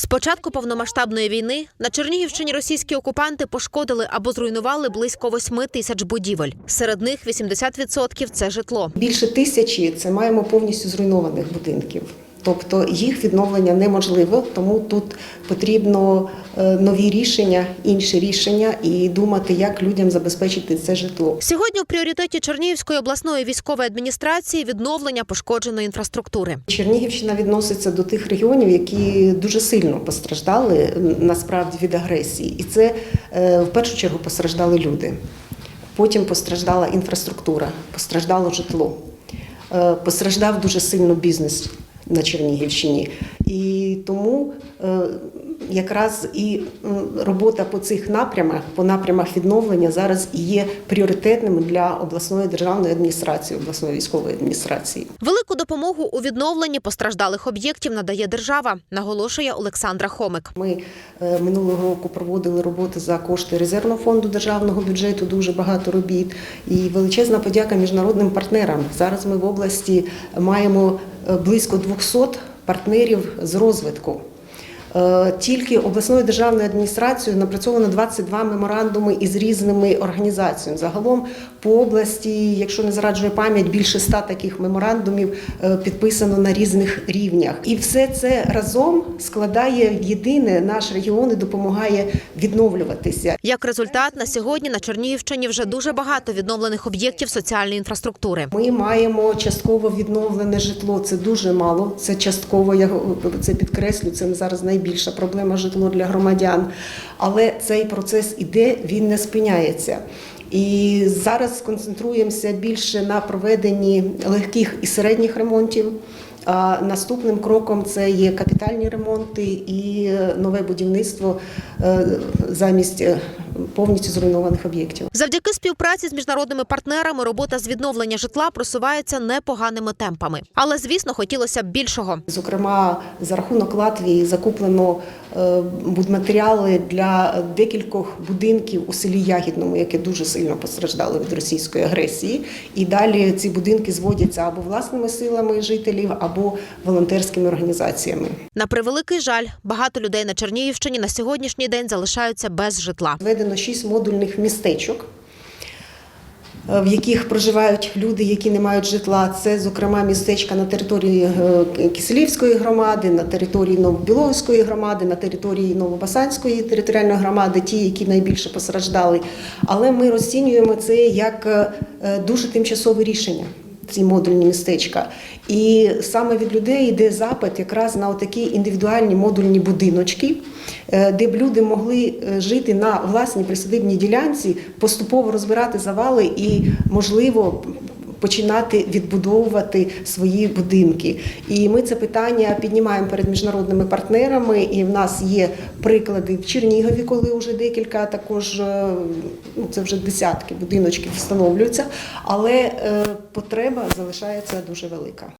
З початку повномасштабної війни на Чернігівщині російські окупанти пошкодили або зруйнували близько 8 тисяч будівель. Серед них 80% – це житло. Більше тисячі це маємо повністю зруйнованих будинків. Тобто їх відновлення неможливо, тому тут потрібно е, нові рішення, інші рішення і думати, як людям забезпечити це житло. Сьогодні в пріоритеті Чернігівської обласної військової адміністрації відновлення пошкодженої інфраструктури. Чернігівщина відноситься до тих регіонів, які дуже сильно постраждали насправді від агресії, і це е, в першу чергу постраждали люди. Потім постраждала інфраструктура, постраждало житло, Е, постраждав дуже сильно бізнес на Чернігівщині. І тому е, якраз і робота по цих напрямах, по напрямах відновлення зараз і є пріоритетними для обласної державної адміністрації, обласної військової адміністрації. Велику допомогу у відновленні постраждалих об'єктів надає держава, наголошує Олександра Хомик. Ми е, минулого року проводили роботи за кошти резервного фонду державного бюджету, дуже багато робіт. І величезна подяка міжнародним партнерам. Зараз ми в області маємо близько 200 партнерів з розвитку. Е, Тільки обласною державною адміністрацією напрацьовано 22 меморандуми із різними організаціями. Загалом по області, якщо не зраджує пам'ять, більше 100 таких меморандумів е, підписано на різних рівнях. І все це разом складає єдине наш регіон і допомагає відновлюватися. Як результат, на сьогодні на Чернігівщині вже дуже багато відновлених об'єктів соціальної інфраструктури. Ми маємо частково відновлене житло. Це дуже мало. Це частково я це підкреслю. Це зараз найбільша проблема житло для громадян. Але цей процес іде, він не спиняється. І зараз сконцентруємося більше на проведенні легких і середніх ремонтів. А наступним кроком це є капітальні ремонти і нове будівництво е, замість е, повністю зруйнованих об'єктів. Завдяки співпраці з міжнародними партнерами робота з відновлення житла просувається непоганими темпами. Але, звісно, хотілося б більшого. Зокрема, за рахунок Латвії закуплено будматеріали для декількох будинків у селі Ягідному, яке дуже сильно постраждало від російської агресії. І далі ці будинки зводяться або власними силами жителів, або волонтерськими організаціями. На превеликий жаль, багато людей на Чернігівщині на сьогоднішній день залишаються без житла. Введено шість модульних містечок. Е, В яких проживають люди, які не мають житла, це зокрема містечка на території е, Киселівської громади, на території Новобіловської громади, на території Новобасанської територіальної громади, ті, які найбільше постраждали. Але ми розцінюємо це як е, дуже тимчасове рішення. Ці модульні містечка, і саме від людей йде запит якраз на такі індивідуальні модульні будиночки, е, де б люди могли е, жити на власній присадибній ділянці, поступово розбирати завали і, можливо, починати відбудовувати свої будинки. І ми це питання піднімаємо перед міжнародними партнерами. І в нас є приклади в Чернігові, коли вже декілька також е, ну це вже десятки будиночків встановлюються, але е, потреба залишається дуже велика.